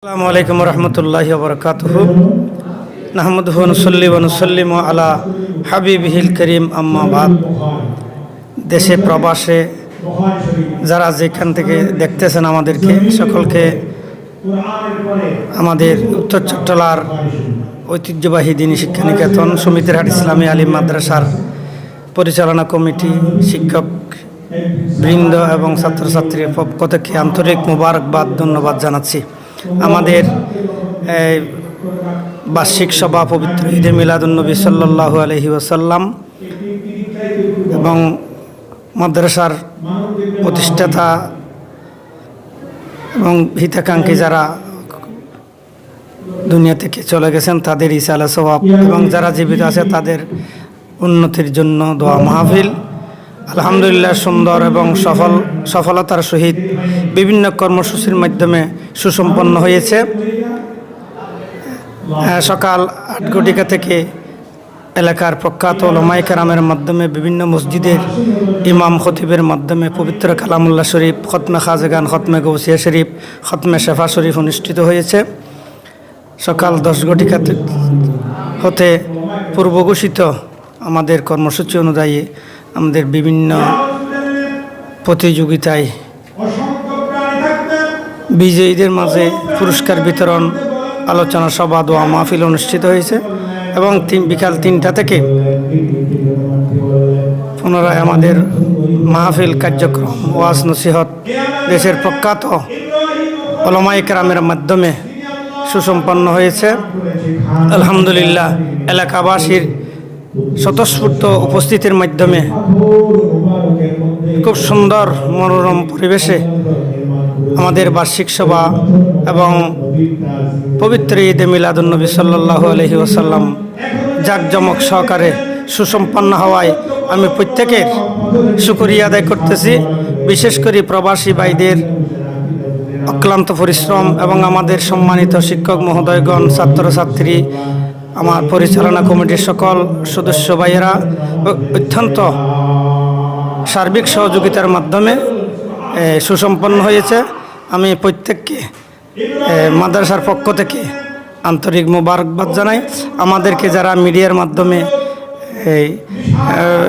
আসসালামু আলাইকুম রহমতুল্লাহি বরকাতুহ। নাহমদ নুসল্লি ওনুসল্লিম আলা হাবিবিহিল করিম আম্মাবাদ দেশে, প্রবাসে যারা যেখান থেকে দেখতেছেন আমাদেরকে, সকলকে আমাদের উত্তর চট্টলার ঐতিহ্যবাহী দিনী শিক্ষা নিকেতন সমিতির হাট ইসলামী আলিম মাদ্রাসার পরিচালনা কমিটি, শিক্ষক বৃন্দ এবং ছাত্রছাত্রীর পক্ষ থেকে আন্তরিক মুবারকবাদ, ধন্যবাদ জানাচ্ছি। আমাদের বার্ষিক সভা পবিত্র ঈদে মিলাদুন্নবী সাল্লাহ আলহি ওসাল্লাম এবং মাদ্রাসার প্রতিষ্ঠাতা এবং হিতাকাঙ্ক্ষী যারা দুনিয়া থেকে চলে গেছেন, তাদের ইসালা স্বভাব এবং যারা জীবিত আছে তাদের উন্নতির জন্য দোয়া মাহফিল। আলহামদুলিল্লাহ সুন্দর এবং সফল, সফলতার সহিত বিভিন্ন কর্মসূচির মাধ্যমে সুসম্পন্ন হয়েছে। সকাল আট ঘটিকা থেকে এলাকার প্রখ্যাত ওলামাই কারামের মাধ্যমে বিভিন্ন মসজিদের ইমাম খতিবের মাধ্যমে পবিত্র কালামুল্লাহ শরীফ, খতমে খাজগান, খতমে গৌসিয়া শরীফ, খতমে শেফা শরীফ অনুষ্ঠিত হয়েছে। সকাল দশ ঘটিকা হতে পূর্ব ঘোষিত আমাদের কর্মসূচি অনুযায়ী আমাদের বিভিন্ন প্রতিযোগিতায় বিজয়ীদের মাঝে পুরস্কার বিতরণ, আলোচনা সভা, দোয়া মাহফিল অনুষ্ঠিত হয়েছে এবং তিন বিকাল তিনটা থেকে পুনরায় আমাদের মাহফিল কার্যক্রম ওয়াজ নসিহত দেশের প্রখ্যাত ওলামাই কেরামের মাধ্যমে সুসম্পন্ন হয়েছে। আলহামদুলিল্লাহ, এলাকাবাসীর স্বতঃস্ফূর্ত উপস্থিতির মাধ্যমে খুব সুন্দর মনোরম পরিবেশে আমাদের বার্ষিক সভা এবং পবিত্র ঈদে মিলাদুন্নবী সাল্লাহ আলহি ওসাল্লাম জাঁকজমক সহকারে সুসম্পন্ন হওয়ায় আমি প্রত্যেকের শুকরিয়া আদায় করতেছি, বিশেষ করে প্রবাসী ভাইদের অক্লান্ত পরিশ্রম এবং আমাদের সম্মানিত শিক্ষক মহোদয়গণ, ছাত্রছাত্রী আমার পরিচালনা কমিটির সকল সদস্য ভাইয়েরা অত্যন্ত সার্বিক সহযোগিতার মাধ্যমে সুসম্পন্ন হয়েছে। আমি প্রত্যেককে মাদ্রাসার পক্ষ থেকে আন্তরিক মোবারকবাদ জানাই। আমাদেরকে যারা মিডিয়ার মাধ্যমে এই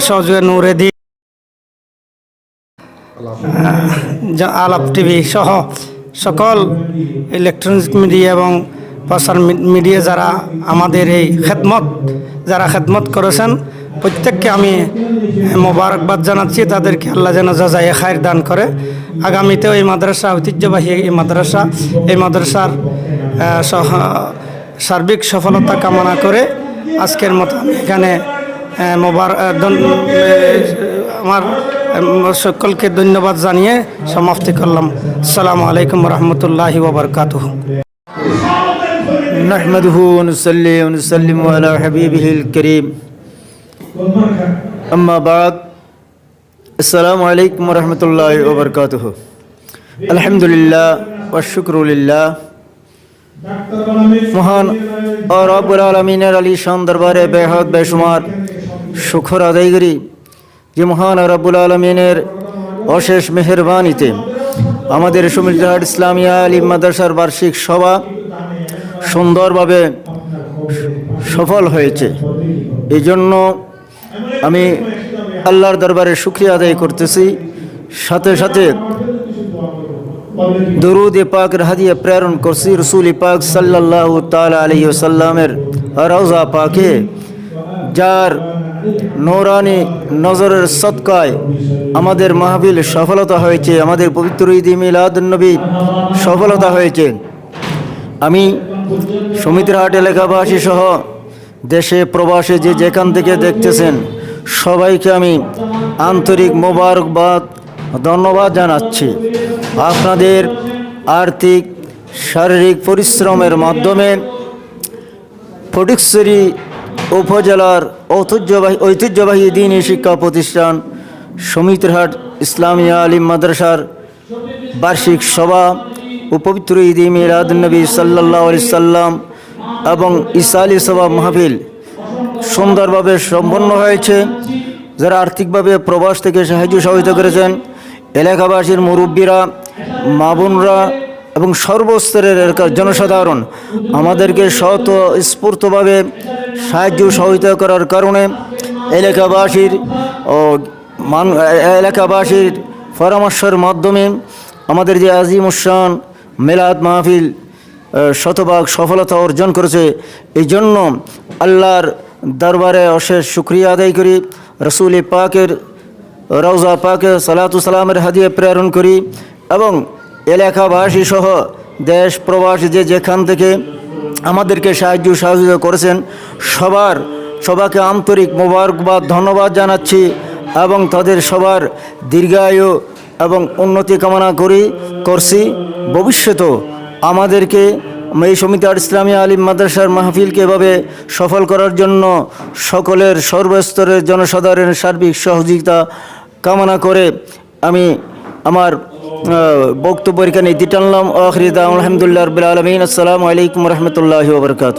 সহযোগী নুরেদি যা- আলাপ টিভি সহ সকল ইলেকট্রনিক মিডিয়া এবং প্রচার মিডিয়া যারা আমাদের এই খেদমত, যারা খেদমত করেছেন, প্রত্যেককে আমি মোবারকবাদ জানাচ্ছি, তাদেরকে আল্লাহ যেন যাজাই খায়ের দান করে। আগামীতেও এই মাদ্রাসা, ঐতিহ্যবাহী এই মাদ্রাসা, এই মাদ্রাসার সার্বিক সফলতা কামনা করে আজকের মতো আমি এখানে মোবার আমার সকলকে ধন্যবাদ জানিয়ে সমাপ্তি করলাম। আসসালামু আলাইকুম রহমতুল্লাহি ওবরকাতুহ نحمده ونصلي ونسلم على حبيبه الكريم أما بعد السلام عليكم ورحمة الله وبركاته الحمد لله والشكر لله মহান ও রব্বুল আলমিনের আলী শান দরবারে বেহদ বেশুমার শুখর আদায় করি যে মহান রব্বুল আলমিনের অশেষ মেহরবানিতে আমাদের সুমিলহাট ইসলামিয়া আলী মাদ্রাসার বার্ষিক সভা সুন্দরভাবে সফল হয়েছে। এই জন্য আমি আল্লাহর দরবারে শুক্রিয়া আদায় করতেছি। সাথে সাথে দরুদ পাকের হাদিয়া প্রেরণ করছি। রসুল পাক সাল্লাহ তালা আলী সাল্লামের রওজা পাকে, যার নৌরানি নজরের সৎকায় আমাদের মাহবিল সফলতা হয়েছে। আমাদের পবিত্র ঈদ মিলাদুন্নবী সফলতা হয়েছে। আমি সমিতিরহাট এলাকাবাসী সহ দেশে প্রবাসে যে যেখান থেকে দেখতেছেন, সবাইকে আমি আন্তরিক মোবারকবাদ, ধন্যবাদ জানাচ্ছি। আপনাদের আর্থিক, শারীরিক পরিশ্রমের মাধ্যমে ফটিকছড়ি উপজেলার ঐতিহ্যবাহী ঐতিহ্যবাহী দিনী শিক্ষা প্রতিষ্ঠান সমিতিরহাট ইসলামিয়া আলিম মাদ্রাসার বার্ষিক সভা ও পবিত্র ঈদ মিলাদ নবী সাল্লাহ আলি সাল্লাম এবং ইসালি সভা মাহফিল সুন্দরভাবে সম্পন্ন হয়েছে। যারা আর্থিকভাবে প্রবাস থেকে সাহায্য সহযোগিতা করেছেন, এলাকাবাসীর মুরব্বীরা, মা বোনরা এবং সর্বস্তরের জনসাধারণ আমাদেরকে শত স্ফূর্তভাবে সাহায্য সহযোগিতা করার কারণে এলাকাবাসীর ও মান, এলাকাবাসীর পরামর্শের মাধ্যমে আমাদের যে আজিম উসান মেলাদ মাহফিল শতভাগ সফলতা অর্জন করেছে। এই জন্য আল্লাহর দরবারে অশেষ শুক্রিয়া আদায় করি। রসুল পাকের, রওজা পাকে সালামের হাদিয়ে প্রেরণ করি এবং এলাকাবাসী সহ দেশ প্রবাসী যে যেখান থেকে আমাদেরকে সাহায্য সহযোগিতা করেছেন, সবার সবাকে আন্তরিক মোবারকবাদ, ধন্যবাদ জানাচ্ছি এবং তাদের সবার দীর্ঘায়ু এবং উন্নতি কামনা করি, করছি। ভবিষ্যতেও আমাদেরকে এই সমিতি আর ইসলামী আলিম মাদ্রাসার মাহফিলকে এভাবে সফল করার জন্য সকলের সর্বস্তরের জনসাধারণের সার্বিক সহযোগিতা কামনা করে আমি আমার বক্তব্য এখানে দিতে টানলাম। আখরিদা আলহামদুলিল্লাহ আলমিন। আসসালামু আলাইকুম রহমতুল্লাহ ওবরকাত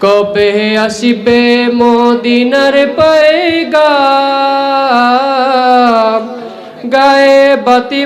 কবে আসিবে মদিনার পায়গা গায়ে বাতি